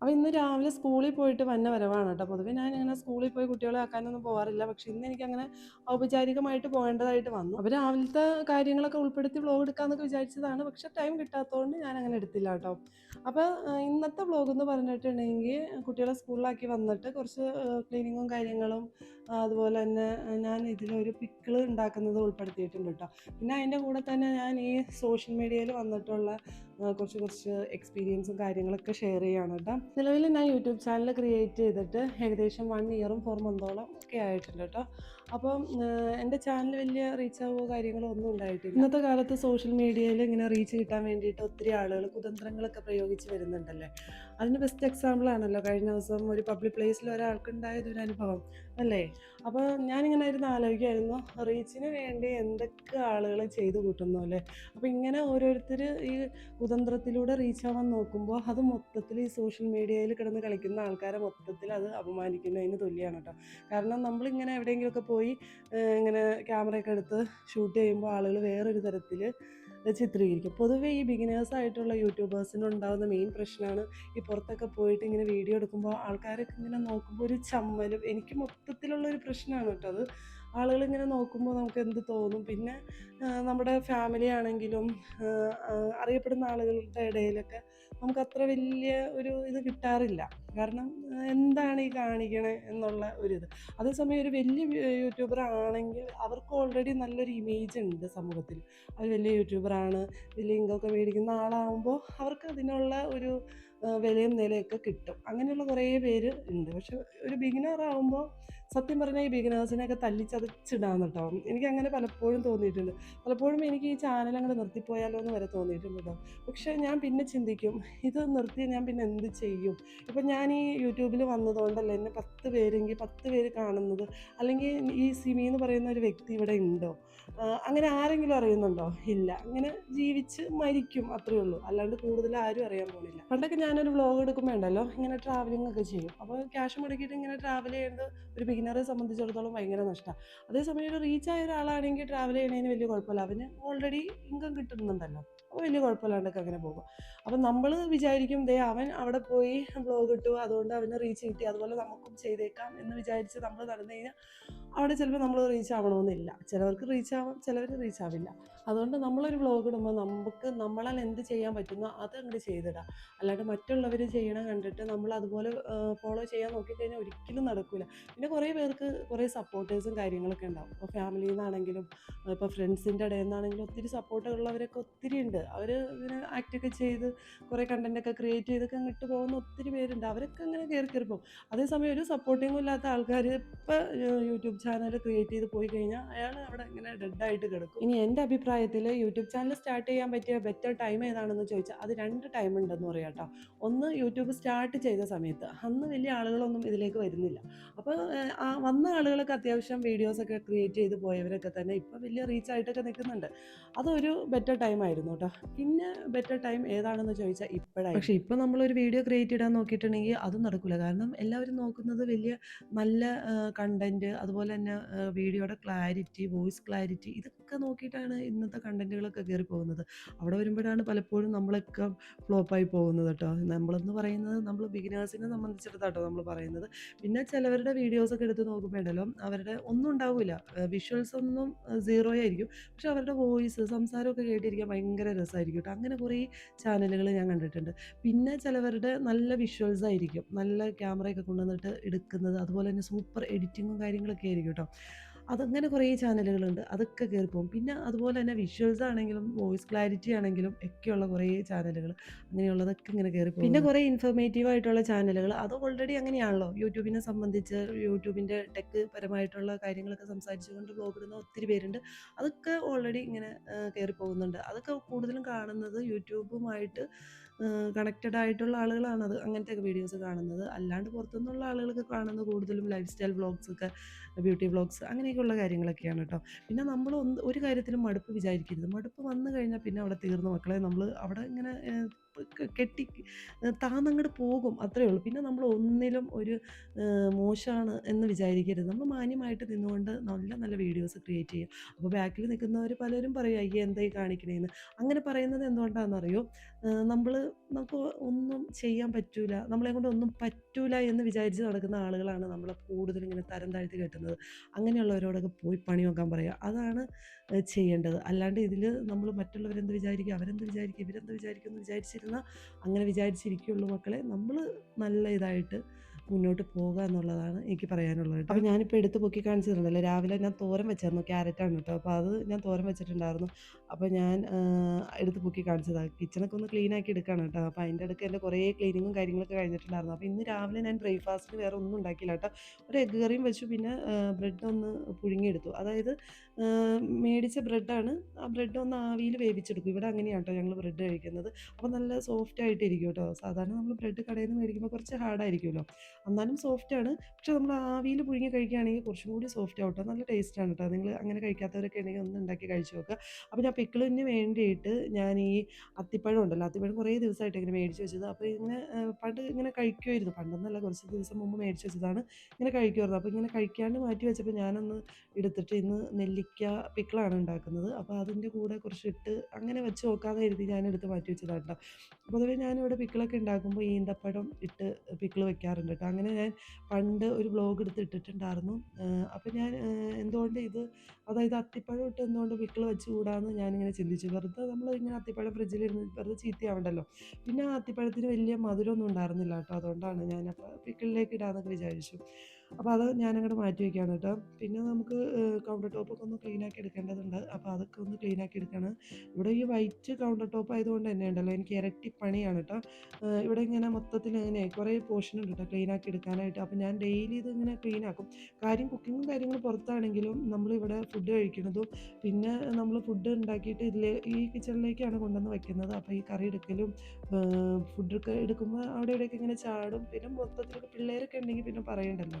അപ്പോൾ ഇന്ന് രാവിലെ സ്കൂളിൽ പോയിട്ട് വന്ന വരവാണ് കേട്ടോ. പൊതുവേ ഞാൻ ഇങ്ങനെ സ്കൂളിൽ പോയി കുട്ടികളെ ആക്കാനൊന്നും പോകാറില്ല പക്ഷെ ഇന്ന് എനിക്ക് അങ്ങനെ ഔപചാരികമായിട്ട് പോകേണ്ടതായിട്ട് വന്നു. അപ്പോൾ രാവിലത്തെ കാര്യങ്ങളൊക്കെ ഉൾപ്പെടുത്തി വ്ളോഗ് എടുക്കാമെന്നൊക്കെ വിചാരിച്ചതാണ്. പക്ഷെ ടൈം കിട്ടാത്തതുകൊണ്ട് ഞാൻ അങ്ങനെ എടുത്തില്ല കേട്ടോ. അപ്പോൾ ഇന്നത്തെ വ്ളോഗ് എന്ന് പറഞ്ഞിട്ടുണ്ടെങ്കിൽ കുട്ടികളെ സ്കൂളിലാക്കി വന്നിട്ട് കുറച്ച് ക്ലീനിങ്ങും കാര്യങ്ങളും അതുപോലെ തന്നെ ഞാൻ ഇതിലൊരു പിക്കിൾ ഉണ്ടാക്കുന്നത് ഉൾപ്പെടുത്തിയിട്ടുണ്ട് കേട്ടോ പിന്നെ അതിന്റെ കൂടെ തന്നെ ഞാൻ ഈ സോഷ്യൽ മീഡിയയിൽ വന്നിട്ടുള്ള കുറച്ച് കുറച്ച് എക്സ്പീരിയൻസും കാര്യങ്ങളൊക്കെ ഷെയർ ചെയ്യാണ് കേട്ടോ നിലവിൽ ഞാൻ യൂട്യൂബ് ചാനൽ ക്രിയേറ്റ് ചെയ്തിട്ട് ഏകദേശം വൺ ഇയറും ഫോർ മന്തോളം ഒക്കെ ആയിട്ടുണ്ട് കേട്ടോ അപ്പം എന്റെ ചാനൽ വലിയ റീച്ച് ആവുകയോ കാര്യങ്ങളോ ഒന്നും ഉണ്ടായിട്ടില്ല. ഇന്നത്തെ കാലത്ത് സോഷ്യൽ മീഡിയയിൽ ഇങ്ങനെ റീച്ച് കിട്ടാൻ വേണ്ടിയിട്ട് ഒത്തിരി ആളുകൾ കുതന്ത്രങ്ങളൊക്കെ പ്രയോഗിച്ച് വരുന്നുണ്ടല്ലേ? അതിന് ബെസ്റ്റ് എക്സാമ്പിൾ ആണല്ലോ. കഴിഞ്ഞ ദിവസം ഒരു പബ്ലിക് പ്ലേസിൽ ഒരാൾക്കുണ്ടായത് ഒരു അനുഭവം അല്ലേ? അപ്പോൾ ഞാനിങ്ങനെ ഇരുന്ന് ആലോചിക്കായിരുന്നു റീച്ചിന് വേണ്ടി എന്തൊക്കെ ആളുകൾ ചെയ്തു കൂട്ടുന്നു അല്ലേ? അപ്പോൾ ഇങ്ങനെ ഓരോരുത്തർ ഈ കുതന്ത്രത്തിലൂടെ റീച്ച് ആവാൻ നോക്കുമ്പോൾ അത് മൊത്തത്തിൽ ഈ സോഷ്യൽ മീഡിയയിൽ കിടന്ന് കളിക്കുന്ന ആൾക്കാരെ മൊത്തത്തിൽ അത് അപമാനിക്കുന്നതിന് തുല്യമാണ് കേട്ടോ. കാരണം നമ്മളിങ്ങനെ എവിടെയെങ്കിലുമൊക്കെ പോയി ഇങ്ങനെ ക്യാമറയൊക്കെ എടുത്ത് ഷൂട്ട് ചെയ്യുമ്പോൾ ആളുകൾ വേറൊരു തരത്തിൽ ചിത്രീകരിക്കും. പൊതുവേ ഈ ബിഗിനേഴ്സ് ആയിട്ടുള്ള യൂട്യൂബേഴ്സിന് ഉണ്ടാകുന്ന മെയിൻ പ്രശ്നമാണ് ഈ പുറത്തൊക്കെ പോയിട്ട് ഇങ്ങനെ വീഡിയോ എടുക്കുമ്പോൾ ആൾക്കാരൊക്കെ ഇങ്ങനെ നോക്കുമ്പോൾ ഒരു ചമ്മലും എനിക്ക് മൊത്തത്തിലുള്ള ഒരു പ്രശ്നമാണ് കേട്ടോ അത്. ആളുകൾ ഇങ്ങനെ നോക്കുമ്പോൾ നമുക്ക് എന്ത് തോന്നും? പിന്നെ നമ്മുടെ ഫാമിലി ആണെങ്കിലും അറിയപ്പെടുന്ന ആളുകളുടെ ഇടയിലൊക്കെ നമുക്ക് അത്ര വലിയ ഒരു ഇത് കിട്ടാറില്ല. കാരണം എന്താണ് ഈ കാണിക്കണേ എന്നുള്ള ഒരു ഇത്. അതേസമയം ഒരു വലിയ യൂട്യൂബർ ആണെങ്കിൽ അവർക്ക് ഓൾറെഡി നല്ലൊരു ഇമേജ് ഉണ്ട് സമൂഹത്തിൽ. അവർ വലിയ യൂട്യൂബറാണ് വലിയ ഇൻകമൊക്കെ മേടിക്കുന്ന ആളാകുമ്പോൾ അവർക്ക് അതിനുള്ള ഒരു വിലയും നിലയൊക്കെ കിട്ടും. അങ്ങനെയുള്ള കുറേ പേര് ഉണ്ട്. പക്ഷെ ഒരു ബിഗിനർ ആകുമ്പോൾ സത്യം പറഞ്ഞാൽ ഈ ബിഗിനേഴ്സിനെയൊക്കെ തല്ലിച്ചതച്ചിടാന്ന് കേട്ടോ എനിക്ക് അങ്ങനെ പലപ്പോഴും തോന്നിയിട്ടുണ്ട്. പലപ്പോഴും എനിക്ക് ഈ ചാനൽ അങ്ങോട്ട് നിർത്തിപ്പോയാലോ എന്ന് വരെ തോന്നിയിട്ടുണ്ട് കേട്ടോ പക്ഷേ ഞാൻ പിന്നെ ചിന്തിക്കും ഇത് നിർത്തി ഞാൻ പിന്നെ എന്ത് ചെയ്യും? ഇപ്പം ഞാൻ ഈ യൂട്യൂബിൽ വന്നതുകൊണ്ടല്ല എന്നെ പത്ത് പേരെങ്കിൽ പത്ത് പേര് കാണുന്നത് അല്ലെങ്കിൽ ഈ സിമി എന്ന് പറയുന്ന ഒരു വ്യക്തി ഇവിടെ ഉണ്ടോ? അങ്ങനെ ആരെങ്കിലും അറിയുന്നുണ്ടോ? ഇല്ല. അങ്ങനെ ജീവിച്ച് മരിക്കും അത്രയേ ഉള്ളൂ. അല്ലാണ്ട് കൂടുതൽ ആരും അറിയാൻ പോകുന്നില്ല പണ്ടൊക്കെ ഞാനൊരു വ്ലോഗ് എടുക്കുമ്പോൾ ഉണ്ടല്ലോ ഇങ്ങനെ ട്രാവലിംഗ് ഒക്കെ ചെയ്യും. അപ്പോൾ ക്യാഷ് മുടക്കിയിട്ട് ഇങ്ങനെ ട്രാവൽ ചെയ്യുന്നത് ഒരു ബിഗിനറെ സംബന്ധിച്ചിടത്തോളം ഭയങ്കര നഷ്ടമാണ് അതേസമയം ഒരു റീച്ച് ആയ ഒരാളാണെങ്കിൽ ട്രാവൽ ചെയ്യണതിന് വലിയ കുഴപ്പമില്ല. അവന് ഓൾറെഡി ഇൻകം കിട്ടുന്നുണ്ടല്ലോ. അപ്പോൾ വലിയ കുഴപ്പമില്ലാണ്ടൊക്കെ അങ്ങനെ പോകും. അപ്പം നമ്മൾ വിചാരിക്കും ദേ അവൻ അവിടെ പോയി ബ്ലോഗ് ഇട്ടു അതുകൊണ്ട് അവന് റീച്ച് കിട്ടി അതുപോലെ നമുക്കും ചെയ്തേക്കാം എന്ന് വിചാരിച്ച് നമ്മൾ നടന്നു കഴിഞ്ഞാൽ അവിടെ ചിലപ്പോൾ നമ്മൾ റീച്ച് ആവണമെന്നില്ല. ചിലവർക്ക് റീച്ച് ആവാം ചിലവർ റീച്ച് ആവില്ല. അതുകൊണ്ട് നമ്മളൊരു വ്ലോഗ് ഇടുമ്പോൾ നമുക്ക് നമ്മളാൽ എന്ത് ചെയ്യാൻ പറ്റുന്നോ അത് അങ്ങോട്ട് ചെയ്തിടാം. അല്ലാണ്ട് മറ്റുള്ളവർ ചെയ്യണം കണ്ടിട്ട് നമ്മൾ അതുപോലെ ഫോളോ ചെയ്യാൻ നോക്കിക്കഴിഞ്ഞാൽ ഒരിക്കലും നടക്കില്ല പിന്നെ കുറേ പേർക്ക് കുറേ സപ്പോർട്ടേഴ്സും കാര്യങ്ങളൊക്കെ ഉണ്ടാവും. ഇപ്പോൾ ഫാമിലിയിൽ നിന്നാണെങ്കിലും ഇപ്പോൾ ഫ്രണ്ട്സിന്റെ ഇടയിൽ നിന്നാണെങ്കിലും ഒത്തിരി സപ്പോർട്ടുള്ളവരൊക്കെ ഒത്തിരി ഉണ്ട്. അവർ ഇങ്ങനെ ആക്റ്റൊക്കെ ചെയ്ത് കുറേ കണ്ടന്റൊക്കെ ക്രിയേറ്റ് ചെയ്തൊക്കെ അങ്ങോട്ട് പോകുന്ന ഒത്തിരി പേരുണ്ട്. അവരൊക്കെ അങ്ങനെ കയറി കയറി പോകും. അതേസമയം ഒരു സപ്പോർട്ടിങ്ങും ഇല്ലാത്ത ആൾക്കാർ ഇപ്പോൾ യൂട്യൂബ് ചാനൽ ക്രിയേറ്റ് ചെയ്ത് പോയി കഴിഞ്ഞാൽ അയാൾ അവിടെ ഇങ്ങനെ ഡെഡായിട്ട് കിടക്കും. ഇനി എന്റെ അഭിപ്രായത്തിൽ യൂട്യൂബ് ചാനൽ സ്റ്റാർട്ട് ചെയ്യാൻ പറ്റിയ ബെറ്റർ ടൈം ഏതാണെന്ന് ചോദിച്ചാൽ അത് രണ്ട് ടൈം ഉണ്ടെന്ന് പറയാം കേട്ടോ ഒന്ന് യൂട്യൂബ് സ്റ്റാർട്ട് ചെയ്ത സമയത്ത്. അന്ന് വലിയ ആളുകളൊന്നും ഇതിലേക്ക് വരുന്നില്ല. അപ്പോൾ ആ വന്ന ആളുകളൊക്കെ അത്യാവശ്യം വീഡിയോസൊക്കെ ക്രിയേറ്റ് ചെയ്ത് പോയവരൊക്കെ തന്നെ ഇപ്പോൾ വലിയ റീച്ച് ആയിട്ടൊക്കെ നിൽക്കുന്നുണ്ട്. അതൊരു ബെറ്റർ ടൈം ആയിരുന്നു കേട്ടോ പിന്നെ ബെറ്റർ ടൈം ഏതാണെന്ന് ചോദിച്ചാൽ ഇപ്പോഴായി. പക്ഷേ ഇപ്പോൾ നമ്മളൊരു വീഡിയോ ക്രിയേറ്റ് ഇടാൻ നോക്കിയിട്ടുണ്ടെങ്കിൽ അതും നടക്കില്ല കാരണം എല്ലാവരും നോക്കുന്നത് വലിയ നല്ല കണ്ടന്റ് അതുപോലെ തന്നെ വീഡിയോയുടെ ക്ലാരിറ്റി വോയിസ് ക്ലാരിറ്റി ഇതൊക്കെ നോക്കിയിട്ടാണ് ഇന്നത്തെ കണ്ടന്റുകളൊക്കെ കയറി പോകുന്നത്. അവിടെ വരുമ്പോഴാണ് പലപ്പോഴും നമ്മളൊക്കെ ഫ്ലോപ്പായി പോകുന്നത് കേട്ടോ നമ്മളെന്ന് പറയുന്നത് നമ്മൾ ബിഗിനേഴ്സിനെ സംബന്ധിച്ചിടത്താട്ടോ നമ്മൾ പറയുന്നത്. പിന്നെ ചിലവരുടെ വീഡിയോസൊക്കെ എടുത്ത് നോക്കുമ്പോഴല്ലോ അവരുടെ ഒന്നും ഉണ്ടാവില്ല. വിഷ്വൽസ് ഒന്നും സീറോ ആയിരിക്കും. പക്ഷെ അവരുടെ വോയിസ് സംസാരമൊക്കെ കേട്ടിരിക്കാൻ ഭയങ്കര രസമായിരിക്കും കേട്ടോ അങ്ങനെ കുറേ ചാനലുകൾ ഞാൻ കണ്ടിട്ടുണ്ട്. പിന്നെ ചിലവരുടെ നല്ല വിഷ്വൽസ് ആയിരിക്കും. നല്ല ക്യാമറയൊക്കെ കൊണ്ടുവന്നിട്ട് എടുക്കുന്നത്. അതുപോലെ തന്നെ സൂപ്പർ എഡിറ്റിങ്ങും കാര്യങ്ങളൊക്കെ കേട്ടോ അതങ്ങനെ കുറേ ചാനലുകളുണ്ട്. അതൊക്കെ കയറി പോകും പിന്നെ അതുപോലെ തന്നെ വിഷ്വൽസ് ആണെങ്കിലും വോയിസ് ക്ലാരിറ്റി ആണെങ്കിലും ഒക്കെയുള്ള കുറേ ചാനലുകൾ അങ്ങനെയുള്ളതൊക്കെ ഇങ്ങനെ കയറി പോകും പിന്നെ കുറേ ഇൻഫോർമേറ്റീവ് ആയിട്ടുള്ള ചാനലുകൾ. അത് ഓൾറെഡി അങ്ങനെയാണല്ലോ. യൂട്യൂബിനെ സംബന്ധിച്ച് യൂട്യൂബിന്റെ ടെക് പരമായിട്ടുള്ള കാര്യങ്ങളൊക്കെ സംസാരിച്ചുകൊണ്ട് ബ്ലോഗ് ഇടുന്ന ഒത്തിരി പേരുണ്ട്. അതൊക്കെ ഓൾറെഡി ഇങ്ങനെ കയറി പോകുന്നുണ്ട് അതൊക്കെ കൂടുതലും കാണുന്നത് യൂട്യൂബുമായിട്ട് കണക്റ്റഡ് ആയിട്ടുള്ള ആളുകളാണ് അത് അങ്ങനത്തെ വീഡിയോസ് കാണുന്നത്. അല്ലാണ്ട് പുറത്തുനിന്നുള്ള ആളുകളൊക്കെ കാണുന്നത് കൂടുതലും ലൈഫ് സ്റ്റൈൽ വ്ളോഗ്സ് ഒക്കെ ബ്യൂട്ടി വ്ളോഗ്സ് അങ്ങനെയൊക്കെയുള്ള കാര്യങ്ങളൊക്കെയാണ് കേട്ടോ പിന്നെ നമ്മൾ ഒരു കാര്യത്തിലും മടുപ്പ് വിചാരിക്കരുത്. മടുപ്പ് വന്നു കഴിഞ്ഞാൽ പിന്നെ അവിടെ തീർന്നു. മക്കളെ നമ്മൾ അവിടെ ഇങ്ങനെ കെട്ടി താന്നങ്ങോട്ട് പോകും. അത്രേ ഉള്ളൂ. പിന്നെ നമ്മൾ ഒന്നിലും ഒരു മോശമാണ് എന്ന് വിചാരിക്കരുത്. നമ്മൾ മാന്യമായിട്ട് നിന്നുകൊണ്ട് നല്ല നല്ല വീഡിയോസ് ക്രിയേറ്റ് ചെയ്യും. അപ്പോൾ ബാക്കിൽ നിൽക്കുന്നവർ പലരും പറയും അയ്യേ എന്തായി കാണിക്കണേന്ന്? അങ്ങനെ പറയുന്നത് എന്തുകൊണ്ടാണെന്നറിയോ? നമ്മൾ നമുക്ക് ഒന്നും ചെയ്യാൻ പറ്റൂല. നമ്മളെ കൊണ്ട് ഒന്നും പറ്റൂല എന്ന് വിചാരിച്ച് നടക്കുന്ന ആളുകളാണ് നമ്മളെ കൂടുതലും ഇങ്ങനെ തരം താഴ്ത്തി കെട്ടുന്നത്. അങ്ങനെയുള്ളവരോടൊക്കെ പോയി പണി നോക്കാൻ പറയുക. അതാണ് ചെയ്യേണ്ടത്. അല്ലാണ്ട് ഇതിൽ നമ്മൾ മറ്റുള്ളവരെന്ത് വിചാരിക്കും അവരെന്ത് വിചാരിക്കും ഇവരെന്ത് വിചാരിക്കും എന്ന് വിചാരിച്ചിരുന്ന അങ്ങനെ വിചാരിച്ചിരിക്കുകയുള്ളൂ മക്കളെ നമ്മൾ നല്ല ഇതായിട്ട് മുന്നോട്ട് പോകുക എന്നുള്ളതാണ് എനിക്ക് പറയാനുള്ളത്. അപ്പോൾ ഞാനിപ്പോൾ എടുത്ത് പൊക്കി കാണിച്ചിട്ടുണ്ടല്ലോ രാവിലെ ഞാൻ തോരം വെച്ചായിരുന്നു ക്യാരറ്റാണ് കേട്ടോ. അപ്പോൾ അത് ഞാൻ തോരം വെച്ചിട്ടുണ്ടായിരുന്നു. അപ്പോൾ ഞാൻ എടുത്ത് പൊക്കി കാണിച്ചതാണ് കിച്ചണൊക്കെ ഒന്ന് ക്ലീൻ ആക്കി എടുക്കുകയാണ് കേട്ടോ. അപ്പോൾ അതിന്റെ ഇടയ്ക്ക് എന്റെ കുറേ ക്ലീനിങ്ങും കാര്യങ്ങളൊക്കെ കഴിഞ്ഞിട്ടുണ്ടായിരുന്നു. അപ്പോൾ ഇന്ന് രാവിലെ ഞാൻ ബ്രേക്ക്ഫാസ്റ്റിന് വേറെ ഒന്നും ഉണ്ടാക്കിയില്ല കേട്ടോ. ഒരു എഗ്ഗ് കറിയും വെച്ചു പിന്നെ ബ്രെഡ് ഒന്ന് പുഴുങ്ങിയെടുത്തു. അതായത് മേടിച്ച ബ്രെഡാണ് ആ ബ്രെഡ് ഒന്ന് ആവിയിൽ വേവിച്ചെടുക്കും. ഇവിടെ അങ്ങനെയാണ് കേട്ടോ ഞങ്ങൾ ബ്രെഡ് കഴിക്കുന്നത്. അപ്പോൾ നല്ല സോഫ്റ്റ് ആയിട്ടിരിക്കും കേട്ടോ. സാധാരണ നമ്മൾ ബ്രെഡ് കടയിൽ നിന്ന് മേടിക്കുമ്പോൾ കുറച്ച് ഹാർഡായിരിക്കുമല്ലോ എന്നാലും സോഫ്റ്റ് ആണ്. പക്ഷെ നമ്മൾ ആവിയിൽ പുഴുങ്ങി കഴിക്കുകയാണെങ്കിൽ കുറച്ചും കൂടി സോഫ്റ്റ് ആവട്ടോ. നല്ല ടേസ്റ്റ് ആണ് കേട്ടോ നിങ്ങൾ അങ്ങനെ കഴിക്കാത്തവരൊക്കെ ഉണ്ടെങ്കിൽ ഒന്ന് ഉണ്ടാക്കി കഴിച്ച് നോക്കുക അപ്പോൾ ഞാൻ പിക്കിളിന് വേണ്ടിയിട്ട് ഞാൻ ഈ അത്തിപ്പഴം ഉണ്ടല്ലോ അത്തിപ്പഴം കുറേ ദിവസമായിട്ട് ഇങ്ങനെ മേടിച്ച് വെച്ചത്. അപ്പോൾ ഇങ്ങനെ പണ്ട് ഇങ്ങനെ കഴിക്കുമായിരുന്നു പണ്ടെന്നല്ല കുറച്ച് ദിവസം മുമ്പ് മേടിച്ച് വെച്ചതാണ് ഇങ്ങനെ കഴിക്കുമായിരുന്നു അപ്പോൾ ഇങ്ങനെ കഴിക്കാണ്ട് മാറ്റി വെച്ചപ്പോൾ ഞാനൊന്ന് എടുത്തിട്ട് ഇന്ന് നെല്ലിക്ക പിക്കിളാണ് ഉണ്ടാക്കുന്നത്. അപ്പോൾ അതിന്റെ കൂടെ കുറച്ച് ഇട്ട് അങ്ങനെ വെച്ച് നോക്കാതെ എഴുതി ഞാൻ എടുത്ത് മാറ്റി വെച്ചതാണ് കേട്ടോ പൊതുവേ ഞാനിവിടെ പിക്കിളൊക്കെ ഉണ്ടാക്കുമ്പോൾ ഈന്തപ്പഴം ഇട്ട് പിക്കിൾ വെക്കാറുണ്ട് കേട്ടോ അങ്ങനെ ഞാൻ പണ്ട് ഒരു ബ്ലോഗ് എടുത്ത് ഇട്ടിട്ടുണ്ടായിരുന്നു അപ്പോൾ ഞാൻ എന്തുകൊണ്ട് ഇത് അതായത് അത്തിപ്പഴം ഇട്ട് എന്തുകൊണ്ട് വിക്കിൾ വെച്ച് കൂടാന്ന് ഞാനിങ്ങനെ ചിന്തിച്ചു. വെറുതെ നമ്മൾ ഇങ്ങനെ അത്തിപ്പഴം ഫ്രിഡ്ജിലിരുന്ന് വെറുതെ ചീത്തയാവണ്ടല്ലോ. പിന്നെ ആ അത്തിപ്പഴത്തിന് വലിയ മധുരമൊന്നും ഉണ്ടായിരുന്നില്ല കേട്ടോ. അതുകൊണ്ടാണ് ഞാൻ അപ്പോൾ പിക്കിളിലേക്ക് ഇടാമെന്നൊക്കെ വിചാരിച്ചു. അപ്പോൾ അത് ഞാനങ്ങോട്ട് മാറ്റി വയ്ക്കുകയാണ് കേട്ടോ പിന്നെ നമുക്ക് കൗണ്ടർ ടോപ്പൊക്കെ ഒന്ന് ക്ലീൻ ആക്കി എടുക്കേണ്ടതുണ്ട്. അപ്പോൾ അതൊക്കെ ഒന്ന് ക്ലീൻ ആക്കി എടുക്കണം. ഇവിടെ ഈ വൈറ്റ് കൗണ്ടർ ടോപ്പ് ആയതുകൊണ്ട് തന്നെ ഉണ്ടല്ലോ എനിക്ക് ഇരട്ടി പണിയാണ് കേട്ടോ ഇവിടെ ഇങ്ങനെ മൊത്തത്തിൽ ഇങ്ങനെ കുറേ പോർഷൻ ഉണ്ട് കേട്ടോ ക്ലീൻ ആക്കി എടുക്കാനായിട്ട്. അപ്പോൾ ഞാൻ ഡെയിലി ഇത് ഇങ്ങനെ ക്ലീൻ ആക്കും. കാര്യം കുക്കിങ്ങും കാര്യങ്ങളും പുറത്താണെങ്കിലും നമ്മളിവിടെ ഫുഡ് കഴിക്കുന്നതും പിന്നെ നമ്മൾ ഫുഡ് ഉണ്ടാക്കിയിട്ട് ഇതിലെ ഈ കിച്ചണിലേക്കാണ് കൊണ്ടുവന്ന് വയ്ക്കുന്നത് അപ്പോൾ ഈ കറി എടുക്കലും ഫുഡൊക്കെ എടുക്കുമ്പോൾ അവിടെ ഇവിടെയൊക്കെ ഇങ്ങനെ ചാടും. പിന്നെ മൊത്തത്തിലൊക്കെ പിള്ളേരൊക്കെ ഉണ്ടെങ്കിൽ പിന്നെ പറയണ്ടല്ലോ.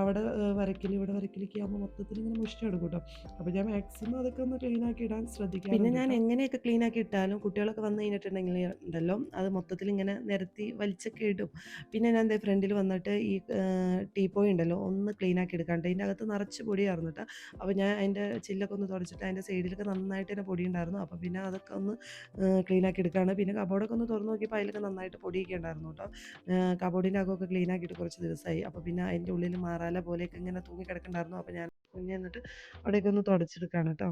അവിടെ വരയ്ക്കൽ ഇവിടെ വരയ്ക്കലൊക്കെ ആകുമ്പോൾ മൊത്തത്തിൽ ഇങ്ങനെ മുഷ്ടി എടുക്കും കേട്ടോ അപ്പോൾ ഞാൻ മാക്സിമം അതൊക്കെ ഒന്ന് ക്ലീൻ ആക്കി ഇടാൻ ശ്രദ്ധിക്കാം പിന്നെ ഞാൻ എങ്ങനെയൊക്കെ ക്ലീൻ ആക്കി ഇട്ടാലും കുട്ടികളൊക്കെ വന്നു കഴിഞ്ഞിട്ടുണ്ടെങ്കിൽ ഉണ്ടല്ലോ അത് മൊത്തത്തിൽ ഇങ്ങനെ നിരത്തി വലിച്ചൊക്കെ ഇടും. പിന്നെ ഞാൻ എന്റെ ഫ്രണ്ടിൽ വന്നിട്ട് ഈ ടീപ്പോയി ഉണ്ടല്ലോ ഒന്ന് ക്ലീൻ ആക്കി എടുക്കാണ്ട്. അതിന്റെ അകത്ത് നിറച്ച് പൊടിയായിരുന്നു കേട്ടോ അപ്പോൾ ഞാൻ അതിന്റെ ചില്ലൊക്കെ ഒന്ന് തുടച്ചിട്ട് അതിന്റെ സൈഡിലൊക്കെ നന്നായിട്ട് തന്നെ പൊടി ഉണ്ടായിരുന്നു. അപ്പോൾ പിന്നെ അതൊക്കെ ഒന്ന് ക്ലീൻ ആക്കി എടുക്കുകയാണ് പിന്നെ കബോർഡൊക്കെ ഒന്ന് തുറന്ന് നോക്കിയപ്പോൾ അതിലൊക്കെ നന്നായിട്ട് പൊടിയൊക്കെ ഉണ്ടായിരുന്നു കേട്ടോ കബോർഡിന്റെ അകമൊക്കെ ക്ലീൻ ആക്കിയിട്ട് കുറച്ച് ദിവസമായി അപ്പോൾ പിന്നെ അതിന്റെ ഉള്ളിൽ മാറാല പോലെയൊക്കെ ഇങ്ങനെ തൂങ്ങി കിടക്കണ്ടായിരുന്നു അപ്പോൾ ഞാൻ കുഞ്ഞ് എന്നിട്ട് അവിടെയൊക്കെ ഒന്ന് കേട്ടോ.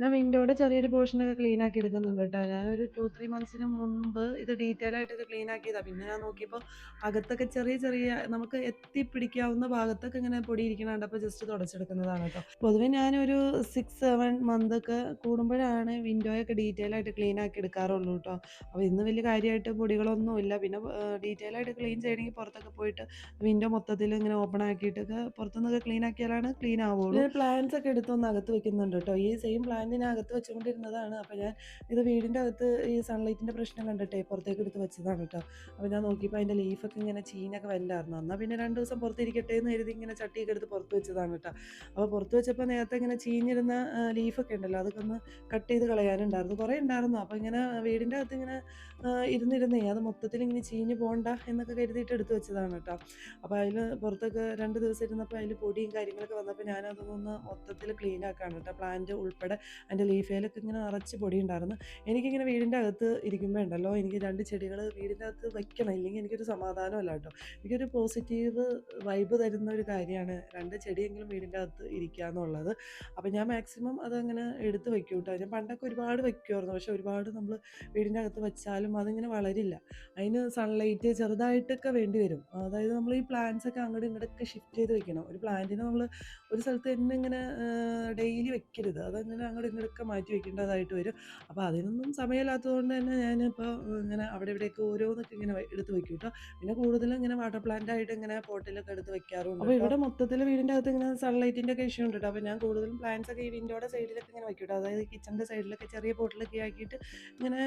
ഞാൻ വിൻഡോയുടെ ചെറിയൊരു പോർഷനൊക്കെ ക്ലീൻ ആക്കി എടുക്കുന്നുണ്ട് കേട്ടോ. ഞാനൊരു ടു ത്രീ മന്ത്സിന് മുൻപ് ഇത് ഡീറ്റെയിൽ ആയിട്ട് ഇത് ക്ലീൻ ആക്കിയതാണ് പിന്നെ ഞാൻ നോക്കിയപ്പോൾ അകത്തൊക്കെ ചെറിയ ചെറിയ നമുക്ക് എത്തിപ്പിടിക്കാവുന്ന ഭാഗത്തൊക്കെ ഇങ്ങനെ പൊടി ഇരിക്കണ കണ്ടപ്പോൾ ജസ്റ്റ് തുടച്ചെടുക്കുന്നതാണ് കേട്ടോ. പൊതുവേ ഞാനൊരു സിക്സ് സെവൻ മന്ത് ഒക്കെ കൂടുമ്പോഴാണ് വിൻഡോയൊക്കെ ഡീറ്റെയിൽ ആയിട്ട് ക്ലീൻ ആക്കി എടുക്കാറുള്ളൂ കേട്ടോ. അപ്പോൾ ഇന്ന് വലിയ കാര്യമായിട്ട് പൊടികളൊന്നുമില്ല പിന്നെ ഡീറ്റെയിൽ ആയിട്ട് ക്ലീൻ ചെയ്യണമെങ്കിൽ പുറത്തൊക്കെ പോയിട്ട് വിൻഡോ മൊത്തത്തിൽ ഇങ്ങനെ ഓപ്പൺ ആക്കിയിട്ടൊക്കെ പുറത്തുനിന്നൊക്കെ ക്ലീൻ ആക്കിയാലാണ് ക്ലീൻ ആവുള്ളൂ. പ്ലാന്റ്സ് ഒക്കെ എടുത്തൊന്ന് അകത്ത് വെക്കുന്നുണ്ട് കേട്ടോ. ഈ സെയിം അകത്ത് വെച്ചുകൊണ്ടിരുന്നതാണ്. അപ്പോൾ ഞാൻ ഇത് വീടിന്റെ അകത്ത് ഈ സൺലൈറ്റിന്റെ പ്രശ്നം കണ്ടിട്ടേ പുറത്തേക്ക് എടുത്ത് വെച്ചതാണ് കേട്ടോ അപ്പോൾ ഞാൻ നോക്കിയപ്പോൾ അതിന്റെ ലീഫൊക്കെ ഇങ്ങനെ ചീനൊക്കെ വല്ലായിരുന്നു എന്നാൽ പിന്നെ രണ്ട് ദിവസം പുറത്തിരിക്കട്ടെ എന്ന് കരുതി ഇങ്ങനെ ചട്ടിയൊക്കെ എടുത്ത് പുറത്ത് വെച്ചതാണ് കേട്ടോ അപ്പോൾ പുറത്ത് വെച്ചപ്പോൾ നേരത്തെ ഇങ്ങനെ ചീഞ്ഞിരുന്ന ലീഫൊക്കെ ഉണ്ടല്ലോ അതൊക്കെ ഒന്ന് കട്ട് ചെയ്ത് കളയാനുണ്ടായിരുന്നു. കുറേ ഉണ്ടായിരുന്നു. അപ്പോൾ ഇങ്ങനെ വീടിന്റെ അകത്ത് ഇങ്ങനെ ഇരുന്നിരുന്നേ അത് മൊത്തത്തിൽ ഇങ്ങനെ ചീഞ്ഞ് പോകണ്ട എന്നൊക്കെ കരുതിയിട്ട് എടുത്ത് വെച്ചതാണ് കേട്ടോ അപ്പോൾ അതിൽ പുറത്തൊക്കെ രണ്ട് ദിവസം ഇരുന്നപ്പോൾ അതിൽ പൊടിയും കാര്യങ്ങളൊക്കെ വന്നപ്പോൾ ഞാനതൊന്ന് മൊത്തത്തിൽ ക്ലീൻ ആക്കാണ് കേട്ടോ പ്ലാന്റ് ഉൾപ്പെടെ അതിന്റെ ലീഫേലൊക്കെ ഇങ്ങനെ നിറച്ച് പൊടി ഉണ്ടായിരുന്നു എനിക്കിങ്ങനെ വീടിന്റെ അകത്ത് ഇരിക്കുമ്പോൾ ഉണ്ടല്ലോ എനിക്ക് രണ്ട് ചെടികൾ വീടിന്റെ അകത്ത് വെക്കണം ഇല്ലെങ്കിൽ എനിക്കൊരു സമാധാനമല്ല കേട്ടോ. എനിക്കൊരു പോസിറ്റീവ് വൈബ് തരുന്ന ഒരു കാര്യമാണ് രണ്ട് ചെടിയെങ്കിലും വീടിന്റെ അകത്ത് ഇരിക്കുക എന്നുള്ളത് അപ്പോൾ ഞാൻ മാക്സിമം അതങ്ങനെ എടുത്ത് വെക്കും കേട്ടോ. ഞാൻ പണ്ടൊക്കെ ഒരുപാട് വെക്കുമായിരുന്നു പക്ഷെ ഒരുപാട് നമ്മൾ വീടിന്റെ അകത്ത് വെച്ചാലും അതിങ്ങനെ വളരില്ല. അതിന് സൺലൈറ്റ് ചെറുതായിട്ടൊക്കെ വേണ്ടി വരും. അതായത് നമ്മൾ ഈ പ്ലാന്റ്സ് ഒക്കെ അങ്ങോട്ടും ഇങ്ങോട്ടൊക്കെ ഷിഫ്റ്റ് ചെയ്ത് വെക്കണം. ഒരു പ്ലാന്റിനെ നമ്മൾ ഒരു സ്ഥലത്ത് തന്നെ ഇങ്ങനെ ഡെയിലി വെക്കരുത്. അതങ്ങനെ അങ്ങോട്ടും ഇങ്ങോട്ടൊക്കെ മാറ്റി വെക്കേണ്ടതായിട്ട് വരും. അപ്പോൾ അതിനൊന്നും സമയമില്ലാത്തതുകൊണ്ട് തന്നെ ഞാനിപ്പോൾ ഇങ്ങനെ അവിടെ ഇവിടെയൊക്കെ ഓരോന്നൊക്കെ ഇങ്ങനെ എടുത്ത് വെക്കും കേട്ടോ. പിന്നെ കൂടുതലും ഇങ്ങനെ വാട്ടർ പ്ലാന്റ് ആയിട്ട് ഇങ്ങനെ പോട്ടിലൊക്കെ എടുത്ത് വെക്കാറുണ്ട് അപ്പോൾ ഇവിടെ മൊത്തത്തിൽ വീടിന്റെ അകത്ത് ഇങ്ങനെ സൺലൈറ്റിന്റെ ഒക്കെ ഇഷ്യൂ ഉണ്ട് കേട്ടോ. അപ്പോൾ ഞാൻ കൂടുതലും പ്ലാന്റ്സ് ഒക്കെ ഈ വിൻഡോയുടെ സൈഡിലൊക്കെ ഇങ്ങനെ വെക്കും കേട്ടോ. അതായത് കിച്ചണിന്റെ സൈഡിലൊക്കെ ചെറിയ പോട്ടിലൊക്കെ ആക്കിയിട്ട് ഇങ്ങനെ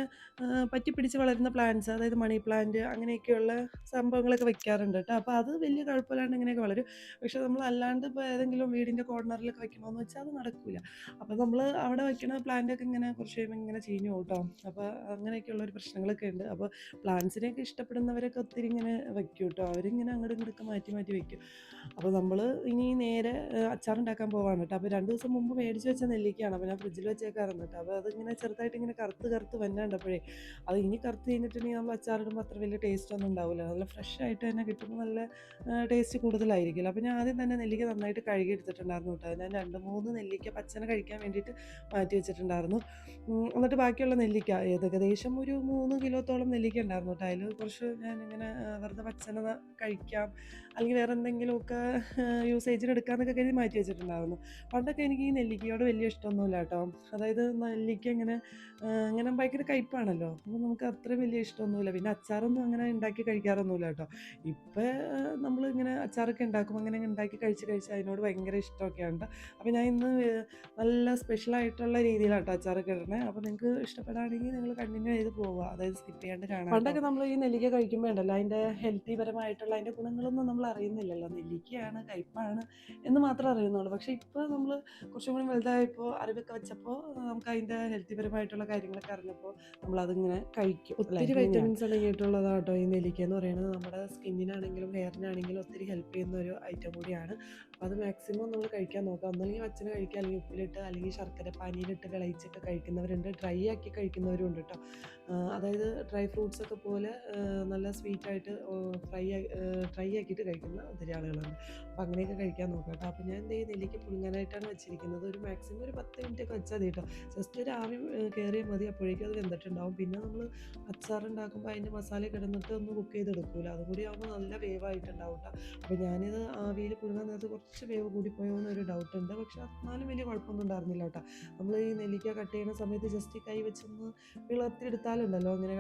പറ്റി പിടിച്ച് വളരുന്ന പ്ലാന്റ്സ് അതായത് മണി പ്ലാന്റ് അങ്ങനെയൊക്കെയുള്ള സംഭവങ്ങളൊക്കെ വെക്കാറുണ്ട് കേട്ടോ. അപ്പോൾ അത് വലിയ കുഴപ്പമില്ലാണ്ട് ഇങ്ങനെയൊക്കെ വളരും. പക്ഷേ നമ്മൾ അല്ലാണ്ട് ഇപ്പോൾ ഏതെങ്കിലും വീടിന്റെ കോർണറിലൊക്കെ വെക്കണമെന്ന് വെച്ചാൽ അത് നടക്കില്ല അപ്പോൾ നമ്മൾ അവിടെ പ്ലാന്റ് ഒക്കെ ഇങ്ങനെ കുറച്ച് കഴിയുമ്പോൾ ഇങ്ങനെ ചീഞ്ഞു കൂട്ടോ അപ്പൊ അപ്പോൾ അങ്ങനെയൊക്കെയുള്ള ഒരു പ്രശ്നങ്ങളൊക്കെ ഉണ്ട്. അപ്പോൾ പ്ലാന്റ്സിനെയൊക്കെ ഇഷ്ടപ്പെടുന്നവരൊക്കെ ഒത്തിരി ഇങ്ങനെ വെക്കും കേട്ടോ അവരിങ്ങനെ അങ്ങോട്ടും ഇങ്ങോട്ടൊക്കെ മാറ്റി മാറ്റി വെക്കും. അപ്പോൾ നമ്മൾ ഇനി നേരെ അച്ചാറുണ്ടാക്കാൻ പോവാണ് കേട്ടോ അപ്പോൾ രണ്ട് ദിവസം മുമ്പ് മേടിച്ച് വെച്ച നെല്ലിക്കാണ് അപ്പോൾ ഞാൻ ഫ്രിഡ്ജിൽ വെച്ചേക്കാറുണ്ട് കേട്ടോ അപ്പോൾ അതിങ്ങനെ ചെറുതായിട്ട് ഇങ്ങനെ കറുത്ത് കറുത്ത് വന്നാണ്ടപ്പോഴേ അത് ഇനി കറുത്ത് കഴിഞ്ഞിട്ടുണ്ടെങ്കിൽ നമ്മൾ അച്ചാറിടുമ്പോൾ അത്ര വലിയ ടേസ്റ്റ് ഒന്നും ഉണ്ടാവില്ല നല്ല ഫ്രഷ് ആയിട്ട് തന്നെ കിട്ടുമ്പോൾ നല്ല ടേസ്റ്റ് കൂടുതലായിരിക്കില്ല അപ്പോൾ ഞാൻ ആദ്യം തന്നെ നെല്ലിക്ക നന്നായിട്ട് കഴുകി എടുത്തിട്ടുണ്ടായിരുന്നു കേട്ടോ ഞാൻ രണ്ട് മൂന്ന് നെല്ലിക്ക പച്ചന കഴിക്കാൻ വേണ്ടിയിട്ട് മാറ്റി വെച്ചിട്ടുണ്ടായിരുന്നു. എന്നിട്ട് ബാക്കിയുള്ള നെല്ലിക്ക ഏകദേശം ഒരു മൂന്ന് കിലോത്തോളം നെല്ലിക്ക ഉണ്ടായിരുന്നു കേട്ടോ. അതിൽ കുറച്ച് ഇങ്ങനെ വെറുതെ പച്ചന കഴിക്കാം. അല്ലെങ്കിൽ വേറെ എന്തെങ്കിലുമൊക്കെ യൂസേജിന് എടുക്കാമെന്നൊക്കെ കരുതി മാറ്റി വെച്ചിട്ടുണ്ടായിരുന്നു. പണ്ടൊക്കെ എനിക്ക് ഈ നെല്ലിക്കയോട് വലിയ ഇഷ്ടമൊന്നുമില്ല കേട്ടോ. അതായത് നെല്ലിക്ക ഇങ്ങനെ ഇങ്ങനെ ഭയങ്കര കയ്പ്പാണല്ലോ അപ്പോൾ നമുക്ക് അത്ര വലിയ ഇഷ്ടമൊന്നുമില്ല. പിന്നെ അച്ചാറൊന്നും അങ്ങനെ ഉണ്ടാക്കി കഴിക്കാറൊന്നുമില്ല കേട്ടോ. ഇപ്പം നമ്മൾ ഇങ്ങനെ അച്ചാറൊക്കെ ഉണ്ടാക്കും അങ്ങനെ ഉണ്ടാക്കി കഴിച്ച് കഴിച്ച് അതിനോട് ഭയങ്കര ഇഷ്ടമൊക്കെയാണ് അപ്പോൾ ഞാൻ ഇന്ന് നല്ല സ്പെഷ്യലായിട്ടുള്ള രീതിയിലാണ് കേട്ടോ അച്ചാറൊക്കെ ഇടണേ. അപ്പോൾ നിങ്ങൾക്ക് ഇഷ്ടപ്പെടുകയാണെങ്കിൽ നിങ്ങൾ കണ്ടിന്യൂ ചെയ്ത് പോവുക. അതായത് സ്കിപ്പ് ചെയ്യാണ്ട് കാണാം പണ്ടൊക്കെ നമ്മൾ ഈ നെല്ലിക്ക കഴിക്കുമ്പോൾ ഉണ്ടല്ലോ അതിന്റെ ഹെൽത്തി പരമായിട്ടുള്ള അതിന്റെ ഗുണങ്ങളൊന്നും നമ്മൾ അറിയുന്നില്ലല്ലോ നെല്ലിക്കയാണ് കയ്പ്പാണ് എന്ന് മാത്രം അറിയുന്നുള്ളൂ. പക്ഷെ ഇപ്പോൾ നമ്മൾ കുറച്ചും കൂടി വലുതായപ്പോൾ അറിവൊക്കെ വെച്ചപ്പോൾ നമുക്ക് അതിന്റെ ഹെൽത്തി പരമായിട്ടുള്ള കാര്യങ്ങളൊക്കെ അറിഞ്ഞപ്പോൾ നമ്മളതിങ്ങനെ കഴിക്കും. ഒത്തിരി വൈറ്റമിൻസ് അടങ്ങിയിട്ടുള്ളതാണ് കേട്ടോ ഈ നെല്ലിക്ക എന്ന് പറയുന്നത്. നമ്മുടെ സ്കിന്നിനാണെങ്കിലും ഹെയറിനാണെങ്കിലും ഒത്തിരി ഹെൽപ്പ് ചെയ്യുന്ന ഒരു ഐറ്റം കൂടിയാണ്. അപ്പോൾ അത് മാക്സിമം നമ്മൾ കഴിക്കാൻ നോക്കുക ഒന്നല്ലെങ്കിൽ അച്ഛന് കഴിക്കുക അല്ലെങ്കിൽ ഉപ്പിലിട്ട് അല്ലെങ്കിൽ ശർക്കര പാനിയിലിട്ട് വിളയിച്ചൊക്കെ കഴിക്കുന്നവരുണ്ട്. ഡ്രൈ ആക്കി കഴിക്കുന്നവരും ഉണ്ട് കേട്ടോ അതായത് ഡ്രൈ ഫ്രൂട്ട്സ് ഒക്കെ പോലെ നല്ല സ്വീറ്റായിട്ട് ഫ്രൈ ഡ്രൈ ആക്കിയിട്ട് കഴിക്കുന്ന ഒത്തിരി ആളുകളുണ്ട്. അപ്പോൾ അങ്ങനെയൊക്കെ കഴിക്കാൻ നോക്കുക കേട്ടോ അപ്പോൾ ഞാൻ എന്ത് ചെയ്യും നെല്ലിക്ക് പുഴുങ്ങാനായിട്ടാണ് വെച്ചിരിക്കുന്നത്. ഒരു മാക്സിമം ഒരു പത്ത് മിനിറ്റ് ഒക്കെ വെച്ചാൽ മതി കേട്ടോ ജസ്റ്റ് ഒരു ആവി കയറിയാൽ മതി. അപ്പോഴേക്കും അത് വെന്തിട്ടുണ്ടാവും. പിന്നെ നമ്മൾ അച്ചാർ ഉണ്ടാക്കുമ്പോൾ അതിന്റെ മസാല കിടന്നിട്ട് ഒന്ന് കുക്ക് ചെയ്തെടുക്കൂല. അതും കൂടി ആകുമ്പോൾ നല്ല വേവായിട്ടുണ്ടാവും കേട്ടോ അപ്പോൾ ഞാനിത് ആവിയിൽ പുഴുങ്ങാൻ നേരത്ത് കുറച്ച് വേവ് കൂടിപ്പോയോ എന്നൊരു ഡൗട്ട് ഉണ്ട്. പക്ഷെ എന്നാലും വലിയ കുഴപ്പമൊന്നും ഉണ്ടായിരുന്നില്ല കേട്ടോ. നമ്മൾ ഈ നെല്ലിക്ക കട്ട് ചെയ്യുന്ന സമയത്ത് ജസ്റ്റ് കൈ വെച്ചൊന്ന് വിളർത്തിയെടുത്താലുണ്ടല്ലോ. അങ്ങനെ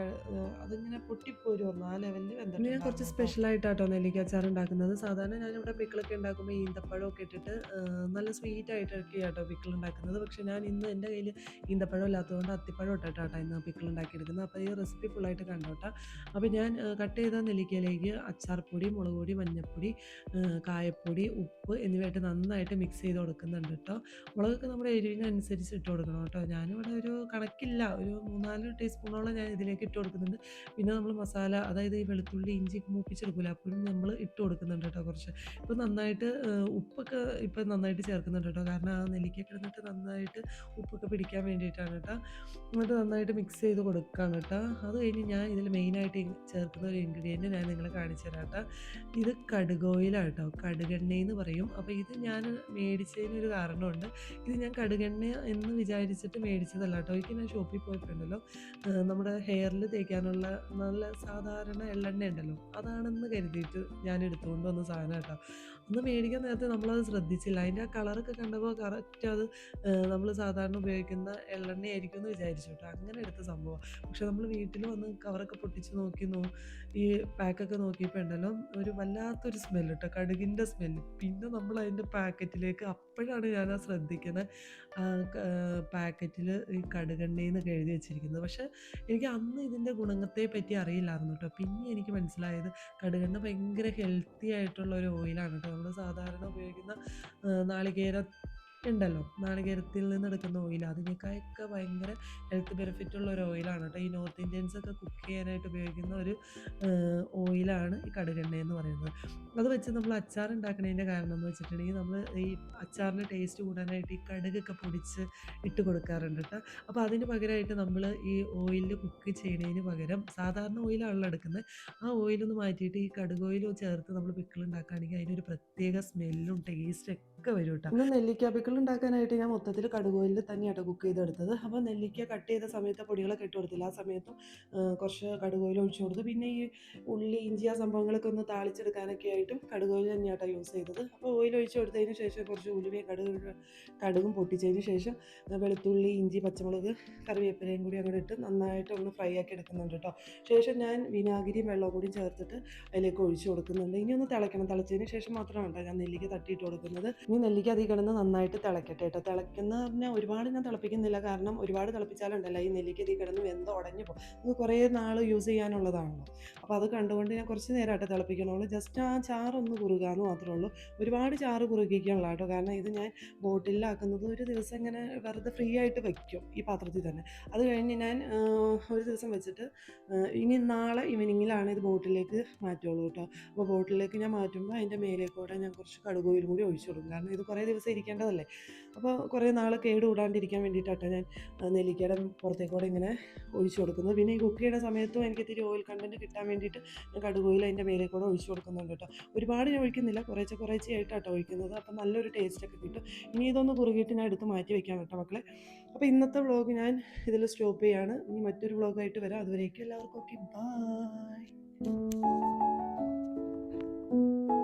അതിങ്ങനെ പൊട്ടിപ്പോരുമോ ആ ലെവലിൽ വെന്തിട്ട് ഞാൻ കുറച്ച് സ്പെഷ്യലായിട്ടാട്ടോ നെല്ലിക്ക അച്ചാർ ഉണ്ടാക്കുന്നത്. സാധാരണ ഞാനിവിടെ പിക്കിളൊക്കെ ഉണ്ടാക്കുമ്പോൾ ഈന്തപ്പഴമൊക്കെ ഇട്ടിട്ട് നല്ല സ്വീറ്റ് ആയിട്ടൊക്കെ കേട്ടോ പിക്കിൾ ഉണ്ടാക്കുന്നത്. പക്ഷെ ഞാൻ ഇന്ന് എന്റെ കയ്യിൽ ഈന്തപ്പഴം ഇല്ലാത്തതുകൊണ്ട് അത്തിപ്പഴം ഇട്ടിട്ടാട്ടോ ഇന്ന് പിക്കിൾ ഉണ്ടാക്കിയെടുക്കുന്നത്. അപ്പോൾ ഈ റെസിപ്പി ഫുള്ളായിട്ട് കണ്ടോട്ടാ അപ്പോൾ ഞാൻ കട്ട് ചെയ്ത നെല്ലിക്കയിലേക്ക് അച്ചാർപ്പൊടി മുളക് പൊടി മഞ്ഞൾപ്പൊടി കായപ്പൊടി ഉപ്പ് എന്നിവയായിട്ട് നന്നായിട്ട് മിക്സ് ചെയ്ത് കൊടുക്കുന്നുണ്ട് കേട്ടോ മുളകൊക്കെ നമ്മുടെ എരിവിനനുസരിച്ച് ഇട്ട് കൊടുക്കണം കേട്ടോ ഞാനിവിടെ ഒരു കണക്കില്ല ഒരു മൂന്നാൽ ടീസ്പൂണോളം ഞാൻ ഇതിലേക്ക് ഇട്ട് കൊടുക്കുന്നുണ്ട്. പിന്നെ നമ്മൾ മസാല അതായത് ഈ വെളുത്തുള്ളി ഇഞ്ചി മൂപ്പിച്ചെടുക്കില്ല അപ്പോഴും നമ്മൾ ഇട്ട് കൊടുക്കുന്നുണ്ട് കേട്ടോ കുറച്ച്. ഇപ്പോൾ നന്നായിട്ട് ഉപ്പൊക്കെ ഇപ്പം നന്നായിട്ട് ചേർക്കുന്നുണ്ട് കേട്ടോ കാരണം ആ നെല്ലിക്ക കിടന്നിട്ട് നന്നായിട്ട് ഉപ്പൊക്കെ പിടിക്കാൻ വേണ്ടിയിട്ടാണ് കേട്ടോ എന്നിട്ട് നന്നായിട്ട് മിക്സ് ചെയ്ത് കൊടുക്കുകയാണ് കേട്ടോ അത് കഴിഞ്ഞ് ഞാൻ ഇതിൽ മെയിനായിട്ട് ചേർക്കുന്ന ഒരു ഇൻഗ്രീഡിയന്റ് ഞാൻ നിങ്ങളെ കാണിച്ചു തരാം കേട്ടോ ഇത് കടുകോയിലാണ് കേട്ടോ കടുകെണ്ണയെന്ന് പറയും. അപ്പോൾ ഇത് ഞാൻ മേടിച്ചതിനൊരു കാരണമുണ്ട്. ഇത് ഞാൻ കടുകെണ്ണ എന്ന് വിചാരിച്ചിട്ട് മേടിച്ചതല്ല കേട്ടോ. എനിക്ക് ഞാൻ ഷോപ്പിൽ പോയിട്ടുണ്ടല്ലോ. നമ്മുടെ ഹെയറിൽ തേക്കാനുള്ള നല്ല സാധാരണ എള്ളെണ്ണ ഉണ്ടല്ലോ. അതാണെന്ന് കരുതിയിട്ട് ഞാൻ എടുത്തുകൊണ്ട് വന്ന സാധനം കേട്ടോ. അന്ന് മേടിക്കാൻ നേരത്തെ നമ്മളത് ശ്രദ്ധിച്ചില്ല. അതിന്റെ ആ കളറൊക്കെ കണ്ടപ്പോൾ കറക്റ്റ് അത് നമ്മൾ സാധാരണ ഉപയോഗിക്കുന്ന എള്ളെണ്ണയായിരിക്കും എന്ന് വിചാരിച്ചു കേട്ടോ. അങ്ങനെ എടുത്ത സംഭവം. പക്ഷെ നമ്മൾ വീട്ടിൽ വന്ന് കവറൊക്കെ പൊട്ടിച്ച് നോക്കി നോ ഈ പാക്കൊക്കെ നോക്കിയപ്പോൾ ഉണ്ടല്ലോ ഒരു വല്ലാത്തൊരു സ്മെല്ല് കേട്ടോ. കടുകിന്റെ സ്മെല്ല് പിന്നെ നമ്മൾ അതിന്റെ പാക്കറ്റിലേക്ക് അപ്പോഴാണ് ഞാൻ ആ ശ്രദ്ധിക്കുന്നത് പാക്കറ്റിൽ ഈ കടുകെണ്ണയെന്നൊക്കെ എഴുതി വെച്ചിരിക്കുന്നത്. പക്ഷെ എനിക്ക് അന്ന് ഇതിന്റെ ഗുണത്തെ പറ്റി അറിയില്ലായിരുന്നു കേട്ടോ. പിന്നെ എനിക്ക് മനസ്സിലായത് കടുകെണ്ണ ഭയങ്കര ഹെൽത്തി ആയിട്ടുള്ള ഒരു ഓയിലാണ് കേട്ടോ. നമ്മൾ സാധാരണ ഉപയോഗിക്കുന്ന നാളികേര ഉണ്ടല്ലോ. നാളികേരത്തിൽ നിന്ന് എടുക്കുന്ന ഓയിൽ അതിനേക്കാളൊക്കെ ഭയങ്കര ഹെൽത്ത് ബെനിഫിറ്റ് ഉള്ള ഒരു ഓയിലാണ് കേട്ടോ. ഈ നോർത്ത് ഇന്ത്യൻസ് ഒക്കെ കുക്ക് ചെയ്യാനായിട്ട് ഉപയോഗിക്കുന്ന ഒരു ഓയിലാണ് ഈ കടുകെണ്ണ എന്ന് പറയുന്നത്. അത് വെച്ച് നമ്മൾ അച്ചാർ ഉണ്ടാക്കുന്നതിന്റെ കാരണം എന്ന് വെച്ചിട്ടുണ്ടെങ്കിൽ നമ്മൾ ഈ അച്ചാറിന്റെ ടേസ്റ്റ് കൂടാനായിട്ട് ഈ കടുകൊക്കെ പൊടിച്ച് ഇട്ട് കൊടുക്കാറുണ്ട് കേട്ടോ. അപ്പോൾ അതിന് പകരമായിട്ട് നമ്മൾ ഈ ഓയിലിൽ കുക്ക് ചെയ്യുന്നതിന് പകരം സാധാരണ ഓയിലാണല്ലോ എടുക്കുന്നത്. ആ ഓയിലൊന്ന് മാറ്റിയിട്ട് ഈ കടുക് ഓയിൽ ചേർത്ത് നമ്മൾ പിക്കിൾ ഉണ്ടാക്കുകയാണെങ്കിൽ അതിനൊരു പ്രത്യേക സ്മെല്ലും ടേസ്റ്റ് ഒക്കെ വരും കേട്ടോ നെല്ലിക്ക പിക്കിൾ ഉണ്ടാക്കാനായിട്ട് ഞാൻ മൊത്തത്തിൽ കടുകോയിൽ തന്നെയാണ് കുക്ക് ചെയ്തെടുത്തത്. അപ്പോൾ നെല്ലിക്ക കട്ട് ചെയ്ത സമയത്ത് പൊടികളൊക്കെ ഇട്ട് കൊടുത്തില്ല. ആ സമയത്തും കുറച്ച് കടുകോയിൽ ഒഴിച്ചു കൊടുത്തു. പിന്നെ ഈ ഉള്ളി ഇഞ്ചി ആ സംഭവങ്ങളൊക്കെ ഒന്ന് താളിച്ചെടുക്കാനൊക്കെ ആയിട്ടും കടുകോയിൽ തന്നെയാണ് യൂസ് ചെയ്തത്. അപ്പോൾ ഓയിൽ ഒഴിച്ചു കൊടുത്തതിന് ശേഷം കുറച്ച് ഉലുവയും കടുക് കടുകും പൊട്ടിച്ചതിന് ശേഷം വെളുത്തുള്ളി ഇഞ്ചി പച്ചമുളക് കറിവേപ്പിലയും കൂടി അങ്ങോട്ട് ഇട്ട് നന്നായിട്ട് ഒന്ന് ഫ്രൈ ആക്കി എടുക്കുന്നുണ്ട് കേട്ടോ ശേഷം ഞാൻ വിനാഗിരിയും വെള്ളവും കൂടി ചേർത്തിട്ട് അതിലേക്ക് ഒഴിച്ചു കൊടുക്കുന്നുണ്ട്. ഇനി ഒന്ന് തിളയ്ക്കണം. തിളച്ചതിന് ശേഷം മാത്രമാണ് ഞാൻ നെല്ലിക്ക തട്ടിയിട്ട് കൊടുക്കുന്നത്. ഇനി നെല്ലിക്ക അതിൽ കിടന്ന് നന്നായിട്ട് തിളക്കട്ടെ കേട്ടോ തിളക്കുന്ന പറഞ്ഞാൽ ഒരുപാട് ഞാൻ തിളപ്പിക്കുന്നില്ല. കാരണം ഒരുപാട് തിളപ്പിച്ചാലുണ്ടല്ലോ ഈ നെല്ലിക്ക അതിൽ കിടന്ന് വെന്ത് ഉടഞ്ഞു പോകും. ഇത് കുറേ നാൾ യൂസ് ചെയ്യാനുള്ളതാണല്ലോ. അപ്പോൾ അത് കണ്ടുകൊണ്ട് ഞാൻ കുറച്ച് നേരമായിട്ട് തിളപ്പിക്കണുള്ളൂ. ജസ്റ്റ് ആ ചാറൊന്ന് കുറുകാന്ന് മാത്രമേ ഉള്ളൂ. ഒരുപാട് ചാറ് കുറുകിക്കാനുള്ള കേട്ടോ കാരണം ഇത് ഞാൻ ബോട്ടിലാക്കുന്നത് ഒരു ദിവസം ഇങ്ങനെ വെറുതെ ഫ്രീ ആയിട്ട് വയ്ക്കും ഈ പാത്രത്തിൽ തന്നെ. അത് കഴിഞ്ഞ് ഞാൻ ഒരു ദിവസം വെച്ചിട്ട് ഇനി നാളെ ഈവനിങ്ങിലാണ് ഇത് ബോട്ടിലേക്ക് മാറ്റുള്ളൂ കേട്ടോ അപ്പോൾ ബോട്ടിലേക്ക് ഞാൻ മാറ്റുമ്പോൾ അതിന്റെ മേലേക്കൂടെ ഞാൻ കുറച്ച് കടുകോയിലും കൂടി ഒഴിച്ചു കൊടുക്കും. കാരണം ഇത് കുറേ ദിവസം ഇരിക്കേണ്ടതല്ലേ? അപ്പോൾ കുറേ നാൾ കേട് കൂടാണ്ടിരിക്കാൻ വേണ്ടിയിട്ടാട്ടോ ഞാൻ നെല്ലിക്കയുടെ പുറത്തേക്കൂടെ ഇങ്ങനെ ഒഴിച്ചു കൊടുക്കുന്നത്. പിന്നെ ഈ കുക്ക് ചെയ്യുന്ന സമയത്തും എനിക്ക് ഇത്തിരി ഓയിൽ കണ്ടന്റ് കിട്ടാൻ വേണ്ടിയിട്ട് ഞാൻ കടുകോയിൽ അതിന്റെ മേലെ കൂടെ ഒഴിച്ചു കൊടുക്കുന്നുണ്ട് കേട്ടോ. ഒരുപാട് ഞാൻ ഒഴിക്കുന്നില്ല കുറേശ്ശെ കുറേശ്ശെ ആയിട്ടാട്ടോ ഒഴിക്കുന്നത്. അപ്പം നല്ലൊരു ടേസ്റ്റ് ഒക്കെ കിട്ടും. ഇനി ഇതൊന്ന് കുറുകിയിട്ട് ഞാൻ എടുത്ത് മാറ്റി വെക്കാം കേട്ടോ മക്കളെ. അപ്പോൾ ഇന്നത്തെ വ്ളോഗ് ഞാൻ ഇതിൽ സ്റ്റോപ്പ് ചെയ്യാണ്. ഇനി മറ്റൊരു വ്ളോഗായിട്ട് വരാം. അതുവരേക്കും എല്ലാവർക്കും ഓക്കെ ബൈ